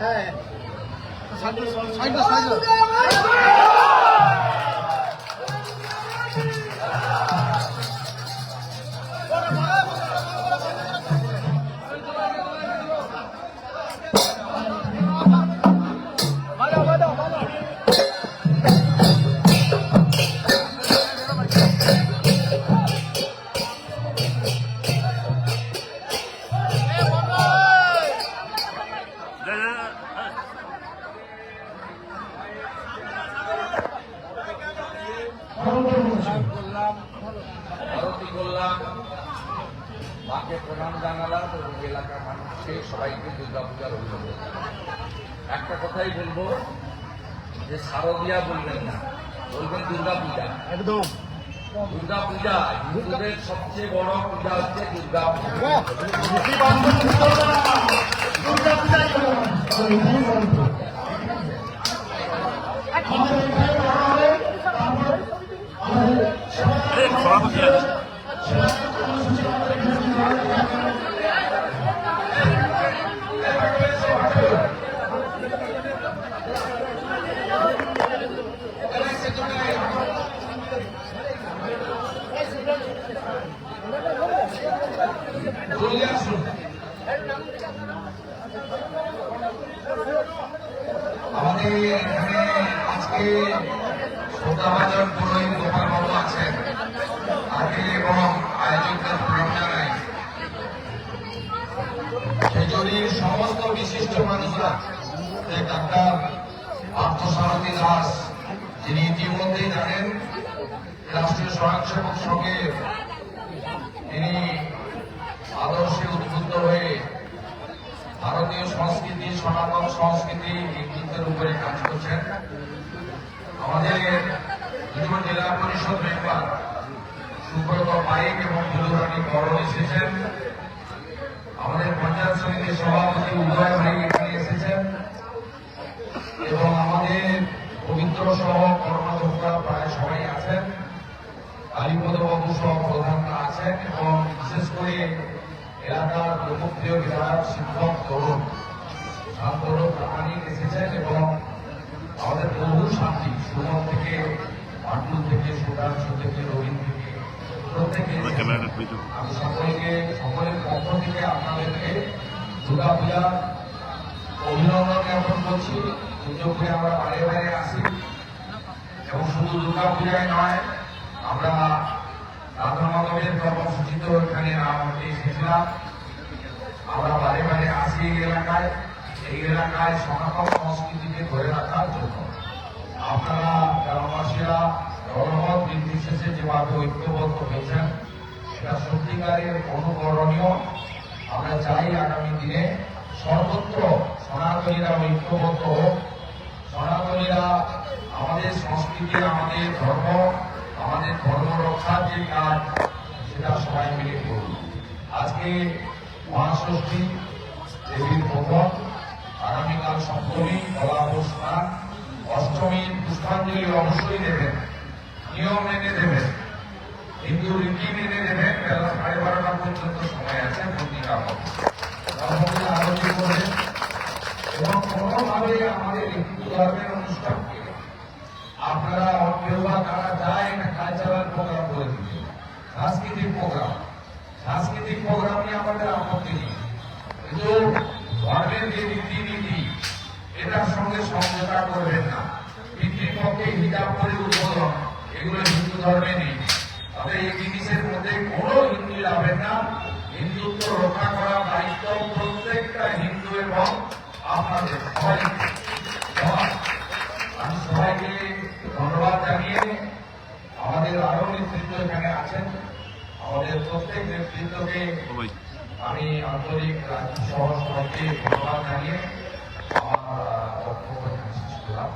হ্যাঁ। মাকে প্রণাম জানালাম এবং এলাকার মানুষকে সবাইকে দুর্গা পূজার অভিনন্দন। একটা কথাই বলব যে শারদিয়া বলবেন না বলবেন দুর্গা পূজা একদম। দুর্গা পূজা হিন্দুদের সবচেয়ে বড় পূজা হচ্ছে দুর্গা পূজা। চলে আসুন আমাদের এখানে আজকে শ্রদ্ধাভাজন পুরোহিত গোপাল বাবু আছেন। আগে এবং আয়োজকদের প্রণাম জানাই খেজুরির সমস্ত বিশিষ্ট মানুষরা ডাক্তার পার্থসারথী দাস যিনি ইতিমধ্যেই জানেন, রাষ্ট্রীয় স্বয়ংসেবক সংঘের তিনি আদর্শে উদ্বুদ্ধ হয়ে ভারতীয় সংস্কৃতি, সনাতন সংস্কৃতি হিন্দুত্বের উপরে কাজ করছেন। আমাদের দুজন জেলা পরিষদ মেম্বার সুব্রত পাইক এবং মধুরানী করণ এসেছেন। আমাদের পঞ্চায়েত সমিতির সভাপতি উদয় ভাই এখানে এসেছেন এবং আমাদের পবিত্র সহ প্রায় সবাই আছেন কালীপদ বাবু সহ প্রধানরা আছেন এবং বিশেষ করে এলাকার লোকপ্রিয় বিধায়ক শিক্ষক তরুণ এসেছেন এবং আমাদের বহু সাথী সুমন থেকে পাটুল থেকে সুধাংশু থেকে রবীন থেকে প্রত্যেকে। আমি সকলকে সকলের পক্ষ থেকে আপনাদেরকে দুর্গা পূজা অভিনন্দন জ্ঞাপন করছি সুযোগ করে আমরা বারে বারে আসি এবং শুধু দুর্গা পূজায় নয়, আমরা রাধা মাধবের কর্মসূচিতেও এখানে এসেছিলাম। আমরা বারে বারে আসি এই এলাকায়। এই এলাকায় সনাতন সংস্কৃতিকে ধরে রাখার জন্য। আপনারা গ্রামবাসীরা দলমত নির্বিশেষে যেভাবে ঐক্যবদ্ধ হয়েছেন এটা সত্যিকারের অনুকরণীয়। আমরা চাই আগামী দিনে সর্বত্র সনাতনীরা ঐক্যবদ্ধ হোক। সনাতনীরা আমাদের সংস্কৃতি, আমাদের ধর্ম আমাদের ধর্ম রক্ষার যে কাজ, সেটা সবাই মিলে করুন। আজকে মহাষষ্ঠী, দেবীর প্রথম আগামীকাল সপ্তমী কলাবস্থান অষ্টমী, পুষ্পাঞ্জলি অবশ্যই দেবেন, নিয়ম মেনে দেবেন, হিন্দু রীতি মেনে দেবেন, বেলা সাড়ে বারোটা পর্যন্ত সময় আছে পত্রিকা আলোচনা করে এবং কোনোভাবে আমাদের ধর্মের অনুষ্ঠানকে আপনারা কেউ বা তারা যায় না কালচারাল প্রোগ্রাম করে দিতে সাংস্কৃতিক প্রোগ্রাম সাংস্কৃতিক প্রোগ্রাম নিয়ে আমাদের আপত্তি নেই। কিন্তু ধর্মের যে রীতিনীতি, এটার সঙ্গে সমঝোতা করবেন না। পিতৃপক্ষে হিজাব করে উদ্বোধন, এগুলো হিন্দু ধর্মে নেই। তবে এই জিনিসের মধ্যে কোনো হিন্দু যাবেন না। হিন্দুত্ব রক্ষা করার দায়িত্ব প্রত্যেকটা হিন্দু এবং আপনাদের। সবাই সবার। আমি সবাইকে ধন্যবাদ জানিয়ে আমাদের আরও নেতৃত্ব এখানে আছেন। আমাদের প্রত্যেক নেতৃত্বকে আমি আন্তরিক রাজ্য সহ সবাইকে ধন্যবাদ জানিয়ে আমার বক্তব্য শেষ করলাম।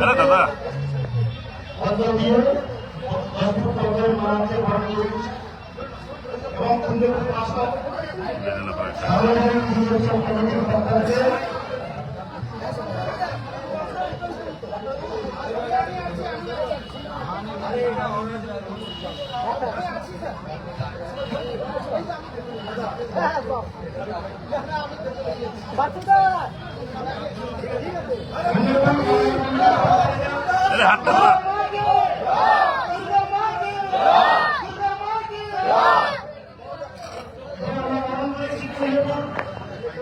দাদা দাদা। এবং কুন্দপুর ਬਸ